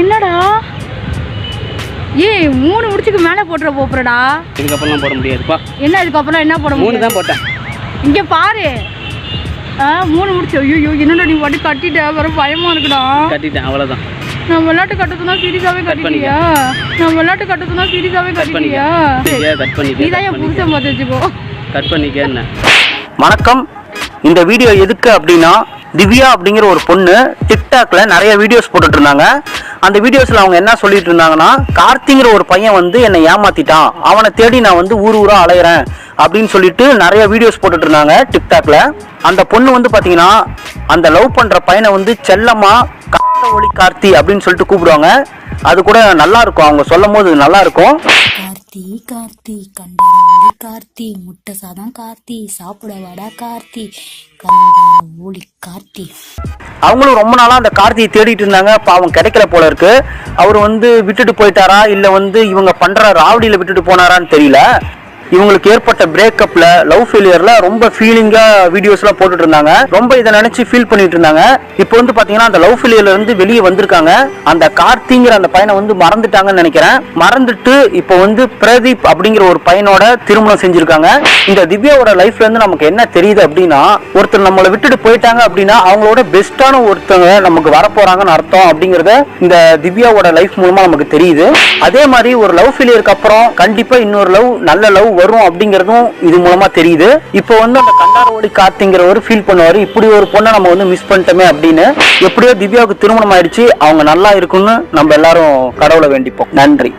என்னடா? ஏய் மூணு முடிச்சுக்கு மேலே போட்டுற போப்புறடா. இதுக்கப்புறம்லாம் போட முடியாதுப்பா. என்ன இதுக்கப்புறம் என்ன போட மூணு தான் போட்டேன். இங்க பாரு. ஆ மூணு முடிச்சு. ஐயோ என்னடா நீ வட்டி கட்டிட்ட? வர பயமா இருக்குடா. கட்டிட்டேன் அவ்வளோதான் நான் விளையாட்டு கட்டத்துனா சீரியஸாவே கட்டிட்டியா? நான் விளையாட்டு கட்டத்துனா சீரியஸாவே கட்டிட்டியா? கட் பண்ணிக்க நீ தான் என் புருஷன் பார்த்து வச்சுக்கோ. கட் பண்ணிக்க என்ன? வணக்கம். இந்த வீடியோ எதுக்கு அப்படின்னா திவ்யா அப்படிங்கிற ஒரு பொண்ணு டிக்டாக்ல நிறைய வீடியோஸ் போட்டுட்டு இருந்தாங்க. அந்த வீடியோஸில் அவங்க என்ன சொல்லிட்டு இருந்தாங்கன்னா கார்த்திங்கிற ஒரு பையன் வந்து என்னை ஏமாத்திட்டான். அவனை தேடி நான் வந்து ஊர் ஊராக அலையிறேன் அப்படின்னு சொல்லிட்டு நிறைய வீடியோஸ் போட்டுட்டு இருந்தாங்க டிக்டாக்ல அந்த பொண்ணு வந்து பார்த்தீங்கன்னா அந்த லவ் பண்ணுற பையனை வந்து செல்லமா காத்த ஒளி கார்த்தி அப்படின்னு சொல்லிட்டு கூப்பிடுவாங்க. அது கூட நல்லா இருக்கும். அவங்க சொல்லும் போது நல்லா இருக்கும். கார்த்தி கார்த்தி கண்டி கார்த்தி முட்டை சாதம் கார்த்தி சாப்பிட வாடா கார்த்தி கண்டா ஓலி கார்த்தி. அவங்களும் ரொம்ப நாளாக அந்த கார்த்தியை தேடிட்டு இருந்தாங்க. பாவம் கிடைக்கல போல இருக்கு. அவர் வந்து விட்டுட்டு போயிட்டாரா? இல்லை வந்து இவங்க பண்ணுற ராவடியில் விட்டுட்டு போனாரான்னு தெரியல. இவங்களுக்கு ஏற்பட்ட பிரேக்கப்ல லவ் ஃபெயிலியர்ல ரொம்ப ஃபீலிங்கா வீடியோஸ்லாம் போட்டுட்டு இருந்தாங்க ரொம்ப இதை நினைச்சு ஃபீல் பண்ணிட்டு இருந்தாங்க இப்போ வந்து பாத்தீங்கன்னா அந்த லவ் ஃபெயிலியர்ல இருந்து வெளியே வந்திருக்காங்க. அந்த கார்த்திங்கிற அந்த பையனை வந்து மறந்துட்டாங்கன்னு நினைக்கிறேன். மறந்துட்டு இப்போ வந்து பிரதீப் அப்படிங்கிற ஒரு பையனோட திருமணம் செஞ்சிருக்காங்க. இந்த திவ்யாவோட லைஃப்ல இருந்து நமக்கு என்ன தெரியுது அப்படின்னா ஒருத்தர் நம்மளை விட்டுட்டு போயிட்டாங்க அப்படின்னா அவங்களோட பெஸ்டான ஒருத்தவங்க நமக்கு வரப்போறாங்கன்னு அர்த்தம் அப்படிங்கறத இந்த திவ்யாவோட லைஃப் மூலமா நமக்கு தெரியுது. அதே மாதிரி ஒரு லவ் ஃபெயிலியருக்கு அப்புறம் கண்டிப்பா இன்னொரு லவ் நல்ல லவ் வரும் அப்படிங்கறதும் இது மூலமா தெரியுது. இப்போ வந்து அந்த கண்டாரவோடி கார்த்திங்கிறவர் ஃபீல் பண்ணுவாரு. இப்படி ஒரு பொண்ணை நம்ம வந்து மிஸ் பண்ணிட்டோமே அப்படின்னு எப்படியோ திவ்யாவுக்கு திருமணம் ஆயிடுச்சு அவங்க நல்லா இருக்குன்னு நம்ம எல்லாரும் கடவுளை வேண்டிப்போம். நன்றி.